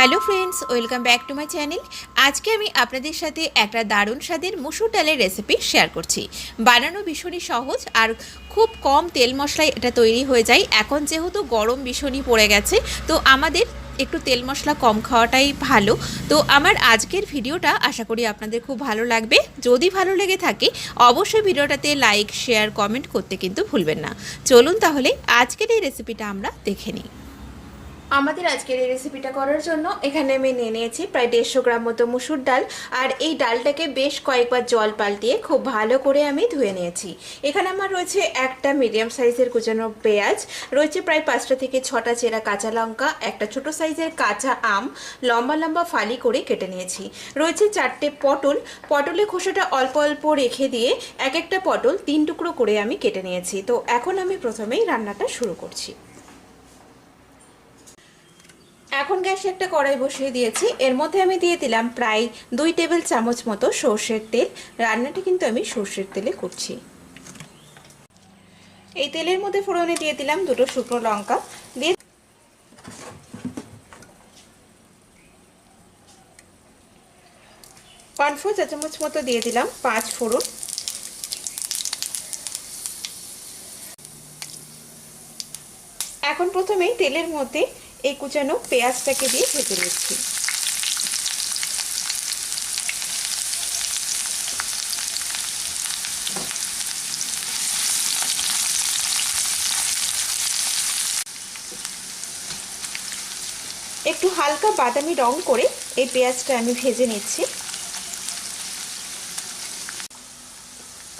Hello friends, welcome back to my channel. আজকে আমি আপনাদের সাথে একটা দারুণ স্বাদের মুসুর ডালের রেসিপি শেয়ার করছি। বানানো ভীষণই সহজ আর খুব কম তেল মশলায় এটা তৈরি হয়ে যায়। এখন যেহেতু গরম ভীষণই পড়ে গেছে, তো আমাদের একটু তেল মশলা কম খাওয়াটাই ভালো। তো আমার আজকের ভিডিওটা আশা করি আপনাদের খুব ভালো লাগবে। যদি ভালো লেগে থাকে, অবশ্যই ভিডিওটাতে লাইক, শেয়ার, কমেন্ট করতে কিন্তু ভুলবেন না। চলুন তাহলে আজকের এই রেসিপিটা আমরা দেখে নিই। আমাদের আজকের এই রেসিপিটা করার জন্য এখানে আমি নিয়ে নিয়েছি প্রায় দেড়শো গ্রাম মতো মুসুর ডাল। আর এই ডালটাকে বেশ কয়েকবার জল পাল্টিয়ে খুব ভালো করে আমি ধুয়ে নিয়েছি। এখানে আমার রয়েছে একটা মিডিয়াম সাইজের কুচানো পেঁয়াজ, রয়েছে প্রায় পাঁচটা থেকে ছটা চেরা কাঁচা লঙ্কা, একটা ছোট সাইজের কাঁচা আম, লম্বা লম্বা ফালি করে কেটে নিয়েছি। রয়েছে চারটে পটল, পটলের খোসাটা অল্প অল্প রেখে দিয়ে এক একটা পটল তিন টুকরো করে আমি কেটে নিয়েছি। তো এখন আমি প্রথমেই রান্নাটা শুরু করছি। এখন গ্যাসে একটা কড়াই বসিয়ে দিয়েছি। এর মধ্যে আমি দিয়ে দিলাম প্রায় দুই টেবিল চামচ মতো সর্ষের তেল। রান্নাটা কিন্তু আমি সর্ষের তেলে করছি। এই তেলের মধ্যে ফোড়নে দিয়ে দিলাম দুটো শুকনো লঙ্কা। দিয়ে পাঁচ চা চামচ মতো দিয়ে দিলাম পাঁচ ফোড়ন। এখন প্রথমেই তেলের মধ্যে এই কুচানো পেঁয়াজটাকে দিয়ে ভেজে নিচ্ছি। একটু হালকা বাদামি রং করে এই পেঁয়াজটা আমি ভেজে নিচ্ছি।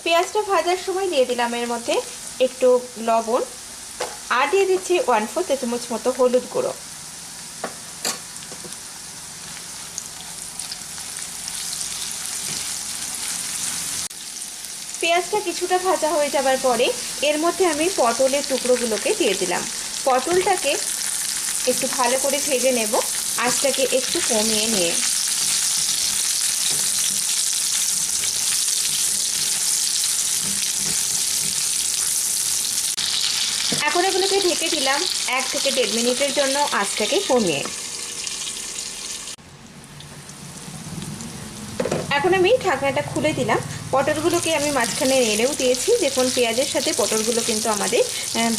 পেঁয়াজটা ভাজার সময় দিয়ে দিলাম এর মধ্যে একটু লবণ আর দিয়ে দিচ্ছি ওয়ান ফোর চামচ মতো হলুদ গুঁড়ো। পেঁয়াজটা কিছুটা ভাজা হয়ে যাবার পরে এর মধ্যে আমি পটলের টুকরোগুলোকে দিয়ে দিলাম। পটলটাকে একটু ভালো করে ভেজে নেব, আঁচটাকে একটু কমিয়ে নিয়ে। এখন এগুলোকে ঢেকে দিলাম এক থেকে দেড় মিনিটের জন্য আঁচটাকে কমিয়ে। এখন আমি ঢাকনাটা খুলে দিলাম। পটলগুলোকে আমি মাঝখানে নেড়েও দিয়েছি। দেখুন, পেঁয়াজের সাথে পটলগুলো কিন্তু আমাদের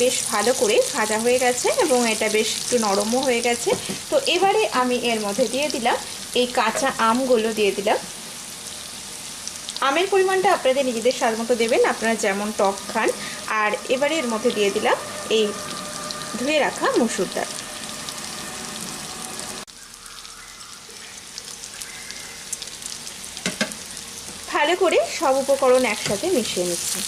বেশ ভালো করে ভাজা হয়ে গেছে এবং এটা বেশ একটু নরমও হয়ে গেছে। তো এবারে আমি এর মধ্যে দিয়ে দিলাম এই কাঁচা আমগুলো দিয়ে দিলাম। আমের পরিমাণটা আপনাদের নিজেদের স্বাদ মতো দেবেন, আপনারা যেমন টক খান। আর এবারে এর মধ্যে দিয়ে দিলাম এই ধুয়ে রাখা মুসুর ডাল। ভালো করে সব উপকরণ একসাথে মিশিয়ে নিচ্ছি।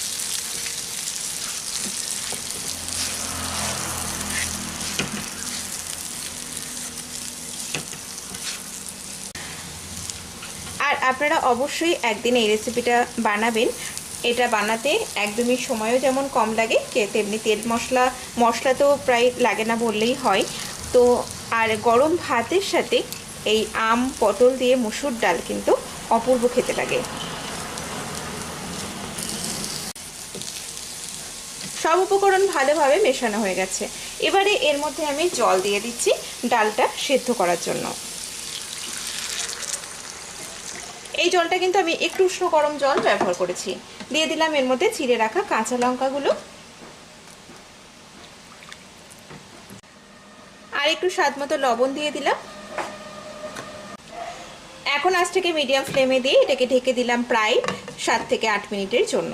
আর আপনারা অবশ্যই একদিন এই রেসিপিটা বানাবেন। এটা বানাতে একদমই সময়ও যেমন কম লাগে তেমনি তেল মশলা মশলা তো প্রায় লাগে না বললেই হয়। তো আর গরম ভাতের সাথে এই আম, পটল দিয়ে মুসুর ডাল কিন্তু অপূর্ব খেতে লাগে। সব উপকরণ ভালোভাবে মেশানো হয়ে গেছে। এবারে এর মধ্যে আমি জল দিয়ে দিচ্ছি ডালটা সেদ্ধ করার জন্য। এই জলটা কিন্তু আমি একটু উষ্ণ গরম জল ব্যবহার করেছি। দিয়ে দিলাম এর মধ্যে ছিঁড়ে রাখা কাঁচা লঙ্কাগুলো। আর একটু স্বাদ মতো লবণ দিয়ে দিলাম। এখন আজ থেকে মিডিয়াম ফ্লেমে দিয়ে এটাকে ঢেকে দিলাম প্রায় সাত থেকে আট মিনিটের জন্য।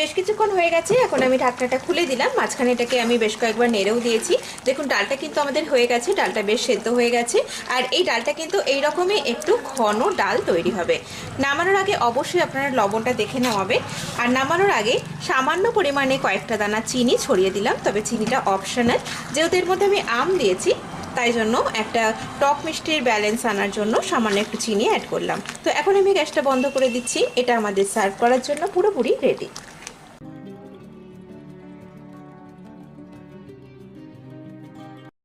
বেশ কিছুক্ষণ হয়ে গেছে, এখন আমি ঢাকনাটা খুলে দিলাম, মাঝখানে এটাকে আমি বেশ কয়েকবার নেড়েও দিয়েছি। দেখুন, ডালটা কিন্তু আমাদের হয়ে গেছে, ডালটা বেশ সেদ্ধ হয়ে গেছে, আর এই ডালটা কিন্তু এই রকমই একটু ঘন ডাল তৈরি হবে। নামানোর আগে অবশ্যই আপনারা লবণটা দেখে নেওয়াবে আর নামানোর আগে সামান্য পরিমাণে কয়েকটা দানা চিনি ছড়িয়ে দিলাম, তবে চিনিটা অপশনাল। যেহেতু এর মধ্যে আমি আম দিয়েছি, তাই জন্য একটা টক মিষ্টির ব্যালেন্স আনার জন্য সামান্য একটু চিনি অ্যাড করলাম। তো এখন আমি গ্যাসটা বন্ধ করে দিচ্ছি, এটা আমাদের সার্ভ করার জন্য পুরোপুরি রেডি